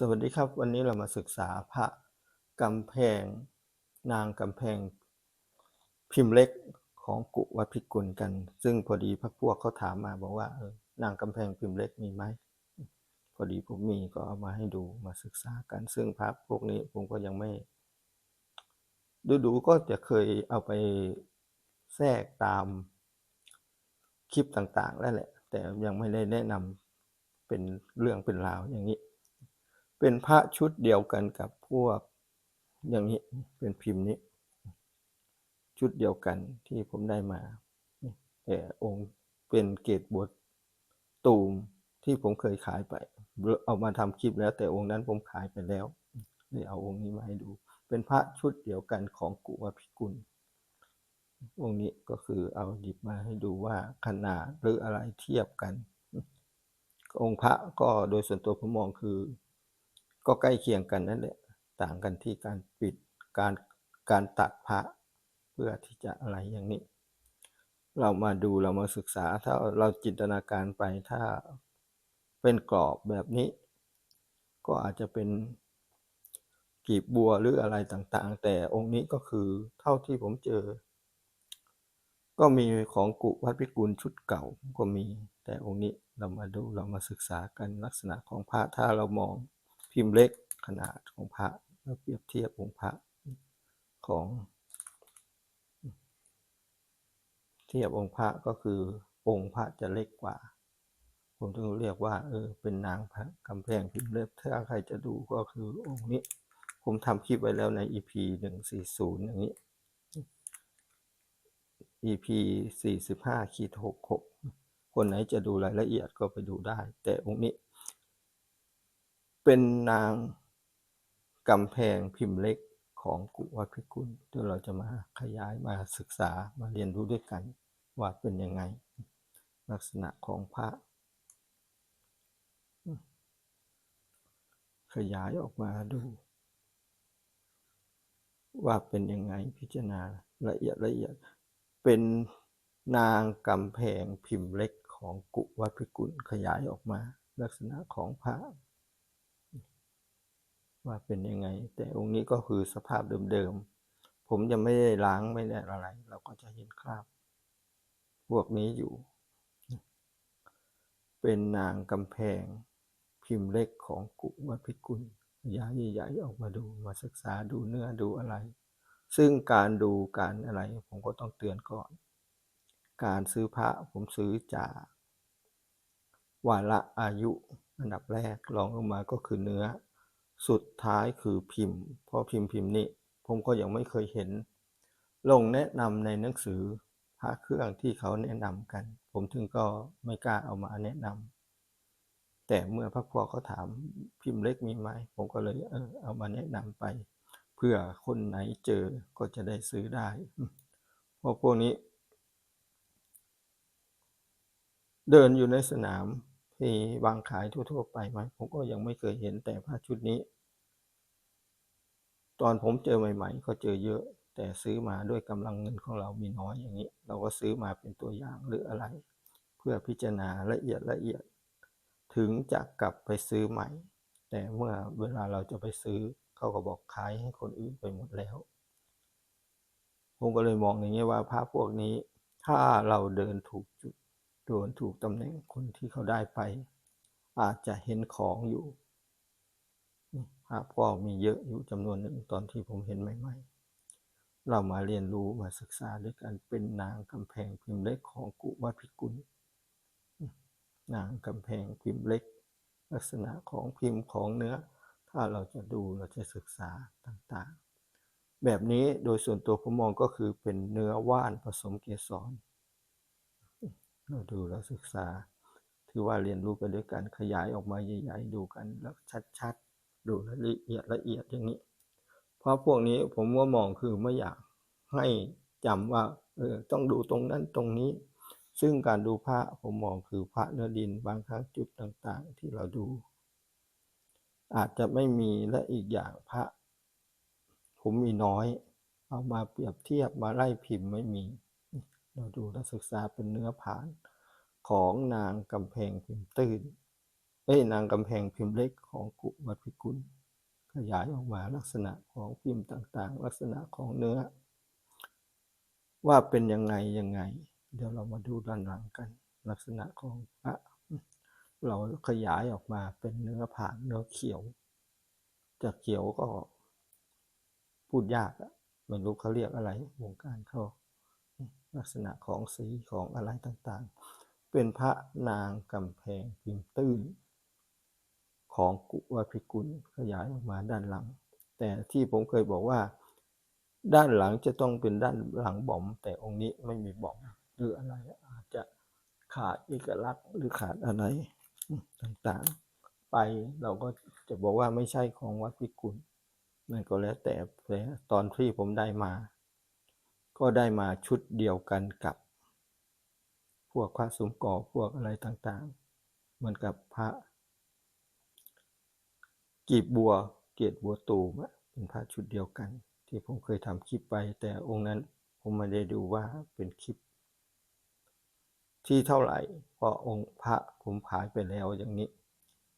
สวัสดีครับวันนี้เรามาศึกษาพระกำแพง นางกำแพง พิมพ์เล็กของกุวัดพิกุลกัน ซึ่งพอดีพรรคพวกเขาถามมาบอกว่าเออนางกำแพงพิมพ์เล็กมีไหมพอดีผมมีก็เอามาให้ดูมาศึกษากัน ซึ่งพระพวกนี้ผมก็ยังไม่ ดูๆก็จะเคยเอาไปแทรกตามคลิปต่างๆแล้วแหละ แต่ยังไม่ได้แนะนำเป็นเรื่องเป็นราวอย่างนี้ เป็นพระชุดเดียวกันกับพวก อย่างนี้เป็นพิมพ์นี้ ชุดเดียวกันที่ผมได้มาแต่องค์เป็นเกตบทตูมที่ผมเคยขายไป เอามาทำคลิปแล้ว แต่องค์นั้นผมขายไปแล้วเลยเอาองค์นี้มาให้ดู เป็นพระชุดเดียวกันของกุวพิกุลองค์นี้ก็คือเอาหยิบมาให้ดูว่าขนาดหรืออะไรเทียบกัน องค์พระก็โดยส่วนตัวผมมองคือ ก็ใกล้เคียงกันนั่นแหละต่างกันที่การปิดการการตัดพระเพื่อที่จะอะไรอย่างนี้ เรามาดูเรามาศึกษาถ้าเราจินตนาการไปถ้าเป็นกรอบแบบนี้ ก็อาจจะเป็นกีบบัวหรืออะไรต่างๆ แต่องค์นี้ก็คือเท่าที่ผมเจอ ก็มีของกุวัดพิกุลชุดเก่าก็มี แต่องค์นี้เรามาดูเรามาศึกษากันลักษณะของพระถ้าเรามอง พิมพ์เล็กขนาดของพระแล้วเปรียบเทียบองค์พระของ เทียบองค์พระก็คือองค์พระจะเล็กกว่า ผมถึงเรียกว่า เออ เป็นนางพระกำแพงพิมพ์เล็กถ้าใครจะดูก็คือองค์นี้ ผมทำคลิปไว้แล้วใน EP 140อย่างนี้ EP 45ขีด66คนไหนจะดูรายละเอียดก็ไปดูได้ แต่องค์นี้ เป็นนางกำแพงพิมพ์เล็กของกุวัดพิกุลที่เราจะมาขยายมาศึกษามาเรียนรู้ด้วยกัน ว่าเป็นยังไง ลักษณะของพระ ขยายออกมาดู ว่าเป็นยังไงพิจารณาละเอียดละเอียด เป็นนางกำแพงพิมพ์เล็กของกุวัดพิกุลขยายออกมา ลักษณะของพระ ว่าเป็นยังไง แต่องค์นี้ก็คือสภาพเดิมๆ ผมยังไม่ได้ล้างไม่ได้อะไร เราก็จะเห็นคราบ พวกนี้อยู่ เป็นนางกำแพง พิมพ์เล็กของกุวัดพิกุลย้ายใหญ่ๆออกมาดูมาศึกษาดูเนื้อดูอะไร ซึ่งการดูการอะไร ผมก็ต้องเตือนก่อน การซื้อพระผมซื้อจากวาระอายุอันดับแรกรองลงมาก็คือเนื้อ สุดท้ายคือพิมพ์เพราะพิมพ์พิมพ์นี้ผมก็ยังไม่เคยเห็น ลงแนะนำในหนังสือพระเครื่องที่เขาแนะนำกัน ผมถึงก็ไม่กล้าเอามาแนะนำแต่เมื่อพระพวกเขาถามพิมพ์เล็กมีไหมผมก็เลยเออเอามาแนะนำไป เพื่อคนไหนเจอก็จะได้ซื้อได้เพราะพวกนี้ เดินอยู่ในสนาม ที่วางขายทั่ว ๆ ไปไหมผมก็ยังไม่เคยเห็นแต่ผ้าชุดนี้ ตอนผมเจอใหม่ ๆ ก็เจอเยอะ แต่ซื้อมาด้วยกำลังเงินของเรามีน้อยอย่างนี้ เราก็ซื้อมาเป็นตัวอย่างหรืออะไร เพื่อพิจารณาละเอียดละเอียด ถึงจะกลับไปซื้อใหม่ แต่เมื่อเวลาเราจะไปซื้อเขาก็บอกขายให้คนอื่นไปหมดแล้ว ผมก็เลยมองอย่างนี้ว่าพระพวกนี้ถ้าเราเดินถูกจุด โดนถูกตำแหน่งคนที่เขาได้ไป อาจจะเห็นของอยู่พระก็มีเยอะอยู่จำนวนหนึ่งตอนที่ผมเห็นใหม่ ๆ เรามาเรียนรู้มาศึกษาด้วยกันเป็นนางกำแพงพิมพ์เล็กของกุวัพิกุล นางกำแพงพิมพ์เล็ก ลักษณะของพิมพ์ของเนื้อ ถ้าเราจะดูเราจะศึกษาต่างๆ แบบนี้โดยส่วนตัวผมมองก็คือเป็นเนื้อว่านผสมเกสร เราดูเราศึกษา ถือว่าเรียนรู้ไปด้วยกันขยายออกมาใหญ่ๆดูกันแล้วชัดๆ ดูละเอียดละเอียดอย่างนี้ เพราะพวกนี้ผมว่ามองคือไม่อยากให้จำว่าเออต้องดูตรงนั้นตรงนี้ ซึ่งการดูพระผมมองคือพระเนื้อดินบางครั้งจุดต่างๆ ที่เราดู อาจจะไม่มีและอีกอย่างพระ ผมมีน้อย เอามาเปรียบเทียบมาไล่พิมพ์ไม่มี เราดูและศึกษาเป็นเนื้อผานของนางกำแพงพิมพ์ตื้นเอ้ยนางกำแพงพิมพ์เล็กของกุวัดพิกุล ขยายออกมาลักษณะของพิมพ์ต่างๆ ลักษณะของเนื้อ ว่าเป็นยังไงยังไง เดี๋ยวเรามาดูด้านหลังกัน ลักษณะของพระเราขยายออกมาเป็นเนื้อผ่านเนื้อเขียวจะเขียวก็พูดยากอะไม่รู้เขาเรียกอะไรวงการเขา ลักษณะของสีของอะไรต่างๆ เป็นพระนางกำแพงพิมพ์ตื้น ของกุวาพิกุลขยายออกมาด้านหลัง แต่ที่ผมเคยบอกว่า ด้านหลังจะต้องเป็นด้านหลังบอม แต่องค์นี้ไม่มีบอมหรืออะไรอาจจะขาดเอกลักษณ์หรือขาดอะไรต่างๆ ไปเราก็จะบอกว่าไม่ใช่ของวัดพิกุลนั่นก็แล้วแต่แต่ตอนที่ผมได้มา ก็ได้มาชุดเดียวกันกับ พวกพระสมก่อพวกอะไรต่างๆ เหมือนกับพระกีบบัวเกียรติบัวตูมเป็นพระชุดเดียวกัน ที่ผมเคยทำคลิปไป แต่องค์นั้นผมไม่ได้ดูว่าเป็นคลิป ที่เท่าไหร่เพราะองค์พระผมขายไปแล้วอย่างนี้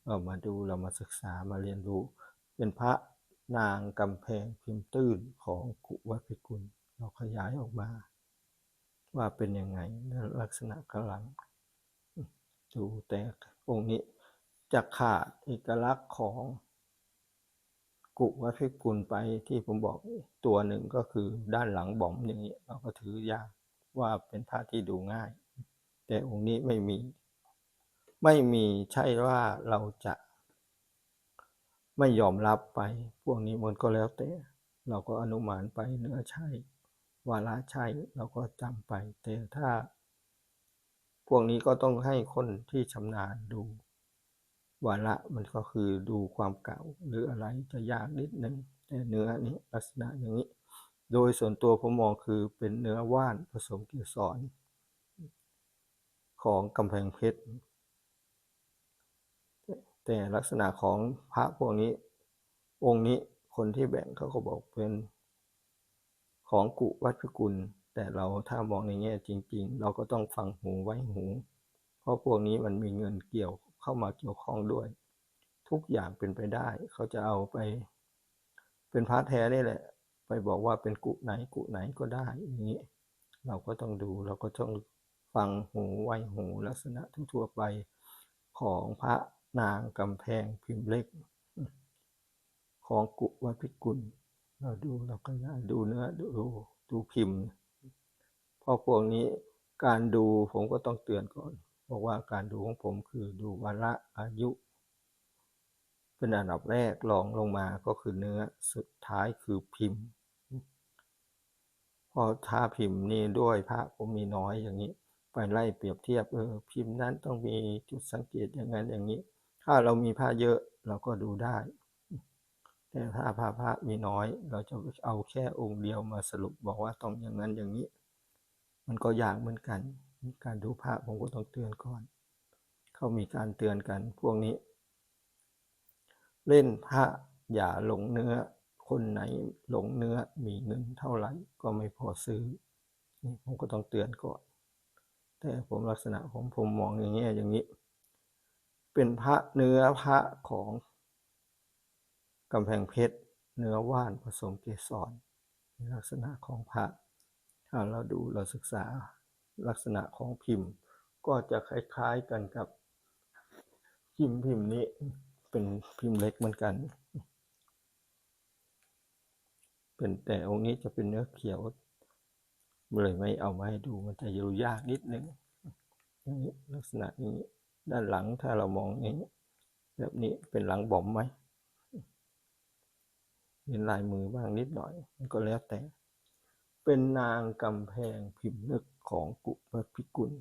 เรามาดูเรามาศึกษามาเรียนรู้ เป็นพระนางกำแพงพิมพ์ตื้นของกุวัพิกุล เราขยายออกมา ว่าเป็นยังไงลักษณะกำลัง ดูแต่องค์นี้จะขาดเอกลักษณ์ของกุวัพิกุลไปที่ผมบอกตัวหนึ่งก็คือด้านหลังบอมอย่างนี้เราก็ถือยากว่าเป็นพระที่ดูง่าย แต่องค์นี้ไม่มี ไม่มีใช่ว่าเราจะ ไม่ยอมรับไป พวกนี้มันก็แล้วแต่ เราก็อนุมานไปเนื้อใช่ วาระใช่เราก็จำไป แต่ถ้า พวกนี้ก็ต้องให้คนที่ชำนาญดู วาระมันก็คือดูความเก่า หรืออะไรจะยากนิดนึงแต่เนื้อนี้ลักษณะอย่างนี้ โดยส่วนตัวผมมองคือเป็นเนื้อว่านผสมเกสรของกำแพงเพชรแต่ลักษณะของพระพวกนี้ องค์นี้คนที่แบ่งเขาก็บอกเป็น ของกุวัดพิกุล แต่เราถ้ามองในแง่จริง ๆ เราก็ต้องฟังหูไว้หู เพราะพวกนี้มันมีเงินเกี่ยวเข้ามาเกี่ยวข้องด้วย ทุกอย่างเป็นไปได้ เขาจะเอาไป เป็นพระแท้นี่แหละ ไปบอกว่าเป็นกุไหนกุไหนก็ได้อย่างนี้ เราก็ต้องดูเราก็ต้องฟังหูไว้หูลักษณะทั่วไปของพระนางกำแพงพิมพ์เล็ก ของกุวัดพิกุล เราดูเราก็ย่าดูเนื้อดูดูพิมพ์เพราะพวกนี้การดูผมก็ต้องเตือนก่อนบอกว่าการดูของผมคือดูวาระอายุ เป็นอันดับแรกรองลงมาก็คือเนื้อสุดท้ายคือพิมพ์ พอถ้าพิมพ์นี่ด้วยพระผมมีน้อยอย่างนี้ ไปไล่เปรียบเทียบเออพิมพ์นั้นต้องมีจุดสังเกตอย่างนั้นอย่างนี้ ถ้าเรามีผ้าเยอะเราก็ดูได้ แต่ถ้าผ้าพระมีน้อย เราจะเอาแค่องค์เดียวมาสรุปบอกว่าต้องอย่างนั้นอย่างนี้ มันก็ยากเหมือนกัน การดูพระผมก็ต้องเตือนก่อน เขามีการเตือนกันพวกนี้ เล่นพระอย่าหลงเนื้อ คนไหนหลงเนื้อมีเงินเท่าไหร่ก็ไม่พอซื้อนี่ผมก็ต้องเตือนก่อน แต่ผมลักษณะของผมมองอย่างนี้อย่างนี้ เป็นพระเนื้อพระของ กำแพงเพชร เนื้อว่านผสมเกสรในลักษณะของพระ ถ้าเราดูเราศึกษาลักษณะของพิมพ์ ก็จะคล้ายๆกันกับพิมพ์พิมพ์นี้เป็นพิมพ์เล็กเหมือนกัน เป็นแต่องค์นี้จะเป็นเนื้อเขียวเลยไม่เอามาให้ดูมันจะอยู่ยากนิดนึงนี้ลักษณะนี้ด้านหลังถ้าเรามองนี้แบบนี้เป็นหลังบอมไหม เห็นลายมือบ้างนิดหน่อย ก็แล้วแต่ เป็นนางกำแพงพิมพ์นึกของกุพพิกุล